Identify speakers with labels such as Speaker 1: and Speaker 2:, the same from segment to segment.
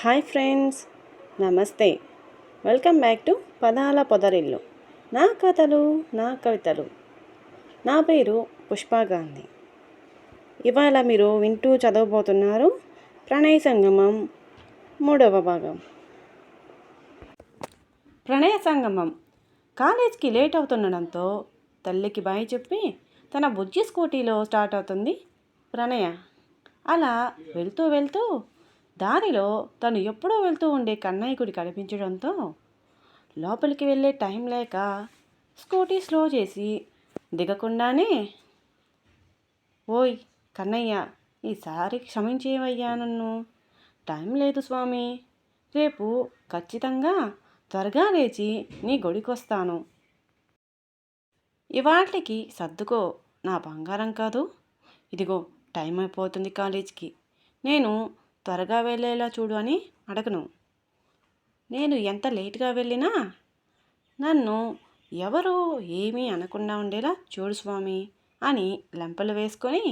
Speaker 1: Hi friends నమస్తే. Welcome back to Padala Podarillu. నా కథలు నా కవితలు. నా పేరు పుష్పా గాంధీ. ఇవాళ మీరు వింటూ చదవబోతున్నారు ప్రణయ సంగమం మూడవ భాగం. ప్రణయ సంగమం. కాలేజ్కి లేట్ అవుతుండడంతో తల్లికి బాయి చెప్పి తన బుజ్జి స్కూటీలో స్టార్ట్ అవుతుంది ప్రణయ. అలా వెళ్తూ వెళ్తూ దారిలో తను ఎప్పుడూ వెళ్తూ ఉండే కన్నయ్య గుడి కనిపించడంతో లోపలికి వెళ్ళే టైం లేక స్కూటీ స్లో చేసి దిగకుండానే ఓయ్ కన్నయ్య ఈసారి క్షమించేవయ్యా నన్ను. టైం లేదు స్వామి. రేపు ఖచ్చితంగా త్వరగా లేచి నీ గుడికొస్తాను. ఇవాటికి సర్దుకో నా బంగారం కాదు. ఇదిగో టైం అయిపోతుంది కాలేజీకి. నేను త్వరగా వెళ్ళేలా చూడు అని అడగను. నేను ఎంత లేట్గా వెళ్ళినా నన్ను ఎవరు ఏమీ అనకుండా ఉండేలా చూడు స్వామి అని లెంపలు వేసుకొని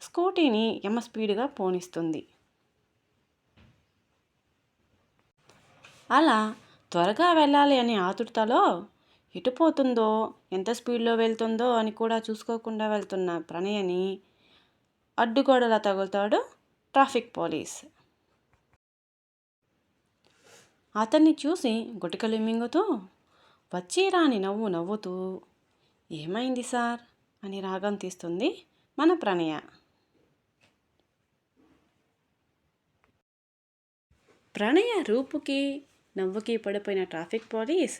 Speaker 1: స్కూటీని ఎమ్మ స్పీడ్గా పోనిస్తుంది. అలా త్వరగా వెళ్ళాలి అనే ఆతురతలో ఎటు పోతుందో ఎంత స్పీడ్లో వెళ్తుందో అని కూడా చూసుకోకుండా వెళ్తున్న ప్రణయని అడ్డుగోడలా తగులుతాడు ట్రాఫిక్ పోలీస్. అతన్ని చూసి గుటికలు మింగుతూ వచ్చి రాని నవ్వు నవ్వుతూ ఏమైంది సార్ అని రాగం తీస్తుంది మన ప్రణయ. ప్రణయ రూపుకి నవ్వుకి పడిపోయిన ట్రాఫిక్ పోలీస్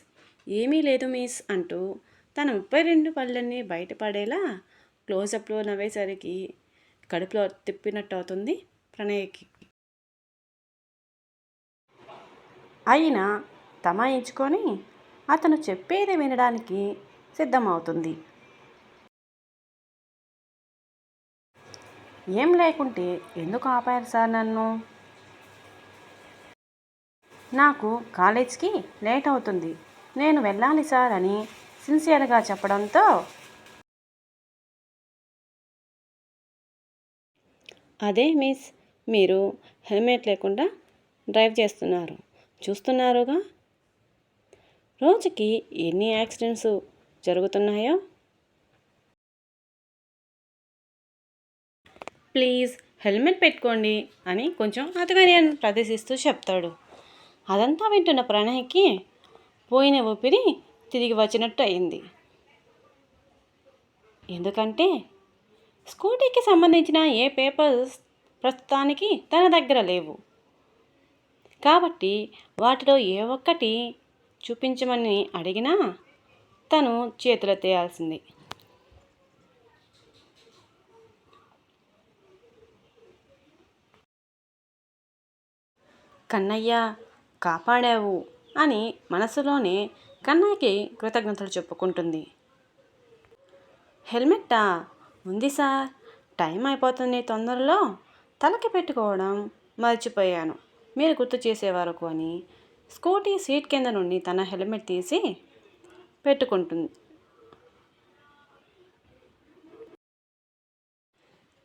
Speaker 1: ఏమీ లేదు మిస్ అంటూ తన ముప్పై రెండు పళ్ళన్నీ బయటపడేలా క్లోజప్లో నవ్వేసరికి కడుపులో తిప్పినట్టు అవుతుంది ప్రణయకి. అయినా తమాయించుకొని అతను చెప్పేది వినడానికి సిద్ధమవుతుంది. ఏం లేకుంటే ఎందుకు ఆపారు సార్ నన్ను? నాకు కాలేజ్కి లేట్ అవుతుంది. నేను వెళ్ళాలి సార్ అని సిన్సియర్గా చెప్పడంతో అదే మిస్. మీరు హెల్మెట్ లేకుండా డ్రైవ్ చేస్తున్నారు. చూస్తున్నారుగా? రోజుకి ఎన్ని యాక్సిడెంట్స్ జరుగుతున్నాయో? ప్లీజ్ హెల్మెట్ పెట్టుకోండి అని కొంచెం అతగార్యాన్ని ప్రదర్శిస్తూ చెప్తాడు. అదంతా వింటున్న ప్రణయ్కి పోయిన ఊపిరి తిరిగి వచ్చినట్టు అయింది ఎందుకంటే స్కూటీకి సంబంధించిన ఏ పేపర్స్ ప్రస్తుతానికి తన దగ్గర లేవు. కాబట్టి వాటిలో ఏ ఒక్కటి చూపించమని అడిగినా తను చేతులెత్తేయాల్సింది కన్నయ్య కాపాడావు అని మనసులోనే కన్నయ్యకి కృతజ్ఞతలు చెప్పుకుంటుంది. హెల్మెట్టా ఉంది సార్ టైం అయిపోతుంది తొందరలో. తలకి పెట్టుకోవడం మర్చిపోయాను. మీరు గుర్తు చేసే వరకు అని స్కూటీ సీట్ కింద నుండి తన హెల్మెట్ తీసి పెట్టుకుంటుంది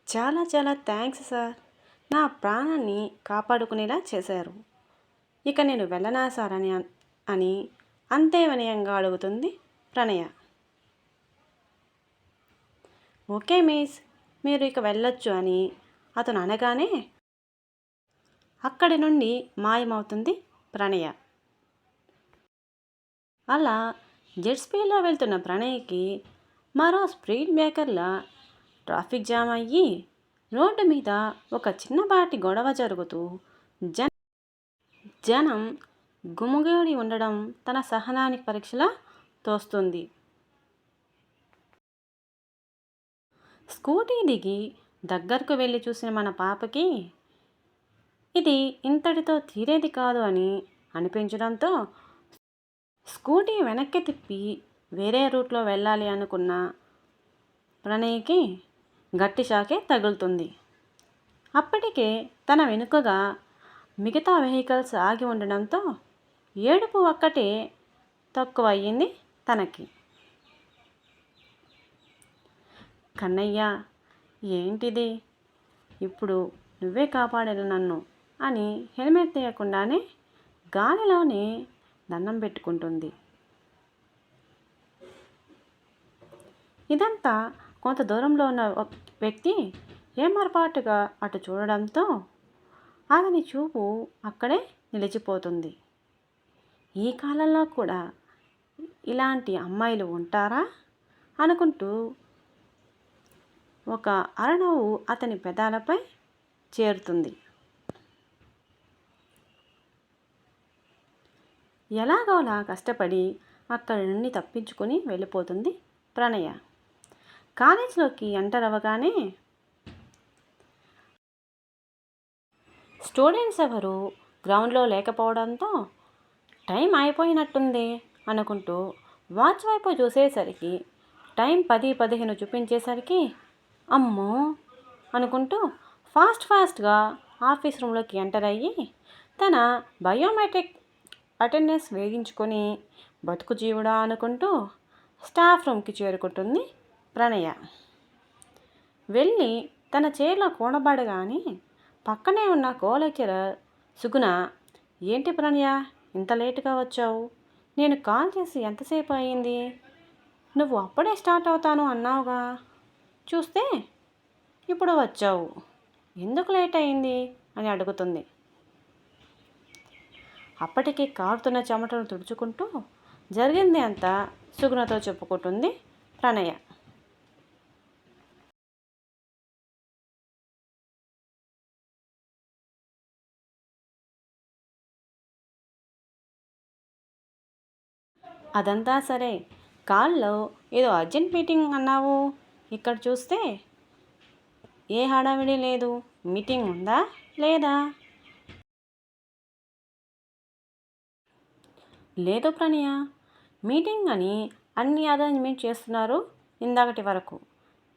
Speaker 1: చాలా చాలా థ్యాంక్స్ సార్. నా ప్రాణాన్ని కాపాడుకునేలా చేశారు. ఇక నేను వెళ్ళనా సార్ అని అని అంతే వినయంగా అడుగుతుంది ప్రణయ. ఓకే మిస్ మీరు ఇక వెళ్ళొచ్చు అని అతను అనగానే అక్కడి నుండి మాయమవుతుంది ప్రణయ. అలా జెట్ వెళ్తున్న ప్రణయ్కి మరో స్పీడ్ బ్రేకర్లా ట్రాఫిక్ జామ్ అయ్యి రోడ్డు మీద ఒక చిన్నపాటి గొడవ జరుగుతూ జన జనం గుమిగూడి ఉండడం తన సహనానికి పరీక్షలా తోస్తుంది. స్కూటీ దిగి దగ్గరకు వెళ్ళి చూసిన మన పాపకి ఇది ఇంతటితో తీరేది కాదు అని అనిపించడంతో స్కూటీ వెనక్కి తిప్పి వేరే రూట్లో వెళ్ళాలి అనుకున్న ప్రణయ్కి గట్టి షాకే తగులుతుంది. అప్పటికే తన వెనుకగా మిగతా వెహికల్స్ ఆగి ఉండడంతో ఏడుపు ఒక్కటే తక్కువ అయ్యింది తనకి. కన్నయ్య ఏంటిది? ఇప్పుడు నువ్వే కాపాడాలి నన్ను అని హెల్మెట్ తీయకుండానే గాలిలోనే దండం పెట్టుకుంటుంది. ఇదంతా కొంత దూరంలో ఉన్న వ్యక్తి ఏమరపాటుగా అటు చూడడంతో అతని చూపు అక్కడే నిలిచిపోతుంది. ఈ కాలంలో కూడా ఇలాంటి అమ్మాయిలు ఉంటారా? అనుకుంటూ ఒక అరణవు అతని పెదాలపై చేరుతుంది. ఎలాగోలా కష్టపడి అక్కడి నుండి తప్పించుకొని వెళ్ళిపోతుంది ప్రణయ. కాలేజీలోకి ఎంటర్ అవ్వగానే స్టూడెంట్స్ ఎవరు? గ్రౌండ్లో లేకపోవడంతో టైం అయిపోయినట్టుంది అనుకుంటూ వాచ్ వైపు చూసేసరికి టైం పది పదిహేను చూపించేసరికి అమ్మో అనుకుంటూ ఫాస్ట్ ఫాస్ట్గా ఆఫీస్ రూమ్లోకి ఎంటర్ అయ్యి తన బయోమెట్రిక్ అటెండెన్స్ వేగించుకొని బతుకు జీవుడా అనుకుంటూ స్టాఫ్ రూమ్కి చేరుకుంటుంది ప్రణయ. వెళ్ళి తన చైర్లో కూడబడగానే పక్కనే ఉన్న కో లెక్చరర్ సుగుణ ఏంటి ప్రణయ ఇంత లేటుగా వచ్చావు? నేను కాల్ చేసి ఎంతసేపు అయింది? నువ్వు అప్పుడే స్టార్ట్ అవుతాను అన్నావుగా? చూస్తే ఇప్పుడు వచ్చావు. ఎందుకు లేట్ అయింది? అని అడుగుతుంది. అప్పటికి కారుతున్న చెమటను తుడుచుకుంటూ జరిగింది అంతా సుగుణతో చెప్పుకుంటుంది ప్రణయ. అదంతా సరే. కాల్లో ఏదో అర్జెంట్ మీటింగ్ అన్నావు? ఇక్కడ చూస్తే ఏ హడావిడి లేదు. మీటింగ్ ఉందా? లేదా? లేదు ప్రణయ. మీటింగ్ అని అన్ని అరేంజ్మెంట్ చేస్తున్నారు ఇందాకటి వరకు.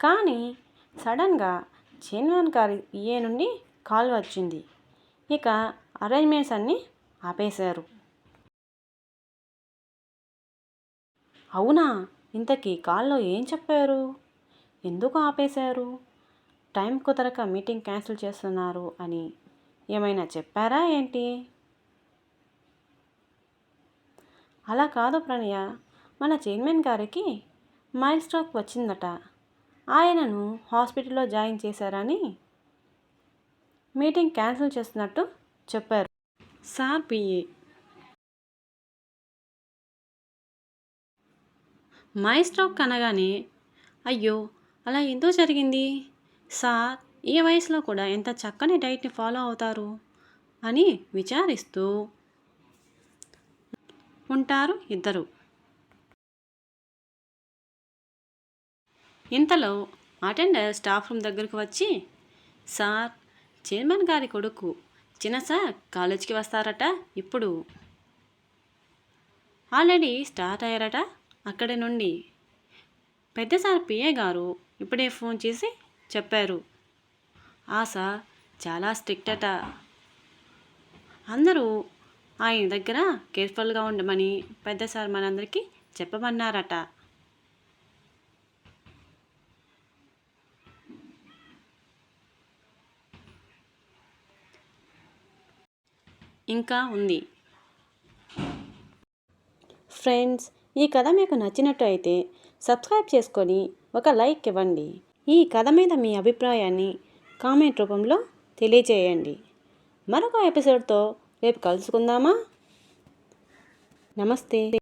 Speaker 1: కానీ సడన్గా చైర్మన్ గారి ఏ నుండి కాల్ వచ్చింది. ఇక అరేంజ్మెంట్స్ అన్నీ ఆపేశారు. అవునా? ఇంతకీ కాల్లో ఏం చెప్పారు? ఎందుకు ఆపేశారు? టైం కుదరక మీటింగ్ క్యాన్సిల్ చేస్తున్నారు అని ఏమైనా చెప్పారా ఏంటి? అలా కాదు ప్రణయ. మన చైర్మన్ గారికి మైల్ స్ట్రోక్ వచ్చిందట. ఆయనను హాస్పిటల్లో జాయిన్ చేశారని మీటింగ్ క్యాన్సిల్ చేస్తున్నట్టు చెప్పారు. సార్ పిఏ మైస్ట్రోక్ అనగానే అయ్యో అలా ఎంతో జరిగింది? సార్ ఈ వయసులో కూడా ఎంత చక్కని డైట్ని ఫాలో అవుతారు? అని విచారిస్తూ ఉంటారు ఇద్దరు. ఇంతలో అటెండర్ స్టాఫ్ రూమ్ దగ్గరకు వచ్చి సార్ చైర్మన్ గారి కొడుకు చిన్న సార్ కాలేజీకి వస్తారట ఇప్పుడు. ఆల్రెడీ స్టార్ట్ అయ్యారట అక్కడి నుండి. పెద్ద సార్ పిఏ గారు ఇప్పుడే ఫోన్ చేసి చెప్పారు. ఆశ చాలా స్ట్రిక్ట్ అట. అందరూ ఆయన దగ్గర కేర్ఫుల్గా ఉండమని పెద్ద సార్ మనందరికీ చెప్పమన్నారట. ఇంకా ఉంది. ఫ్రెండ్స్ ఈ కథ మీకు నచ్చినట్టు అయితే సబ్స్క్రైబ్ చేసుకొని ఒక లైక్ ఇవ్వండి. ఈ కథ మీద మీ అభిప్రాయాన్ని కామెంట్ రూపంలో తెలియజేయండి. మరొక ఎపిసోడ్తో రేపు కలుసుకుందామా? నమస్తే.